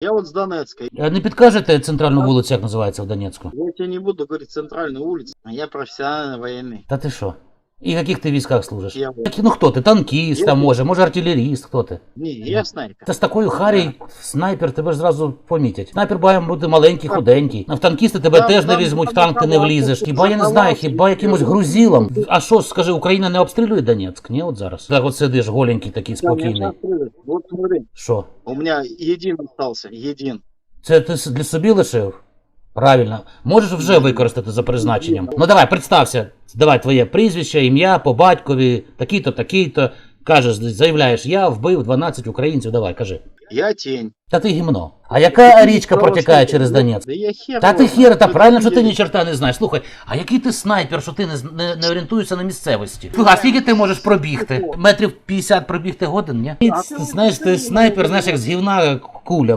Я вот с Донецка. А Не підкажете центральну вулицю, як називається в Донецьку? Я тебе не буду говорить центральную улицу. а Я профессиональный военный. Та ти що? І в яких ти військах служиш? Я, Ну хто ти? Танкіст, там може, може артилеріст, хто ти? не, я снайпер. Та з такою харі снайпер тебе ж зразу помітять. Снайпер має бути маленький, худенький. А в танкісти тебе теж не візьмуть, в танк ти не влізеш. Хіба я не знаю, хіба якимось грузілом. А що, скажи, Україна не обстрілює Донецьк? Ні, от зараз. Так от сидиш голенький такий спокійний. Вот смотри, Що? у меня един остался, един. Це ти для собі лишив? Правильно. Можеш вже використати за призначенням. Ну давай, представся. Давай твоє прізвище, ім'я по батькові, такий-то, такий-то. Кажеш, заявляєш, я вбив 12 українців. Давай, кажи. Я тень. Та ти гімно. А яка річка протікає через Донецьк? Да я хер. Та ти хер, та правильно, що ти ні черта не знаєш. Слухай, а який ти снайпер, що ти не, не, не орієнтуєшся на місцевості? Слухай, а скільки ти можеш пробігти? Метрів 50 пробігти годин, ні? Ти знаєш, ти снайпер, знаєш, як з гівна куля.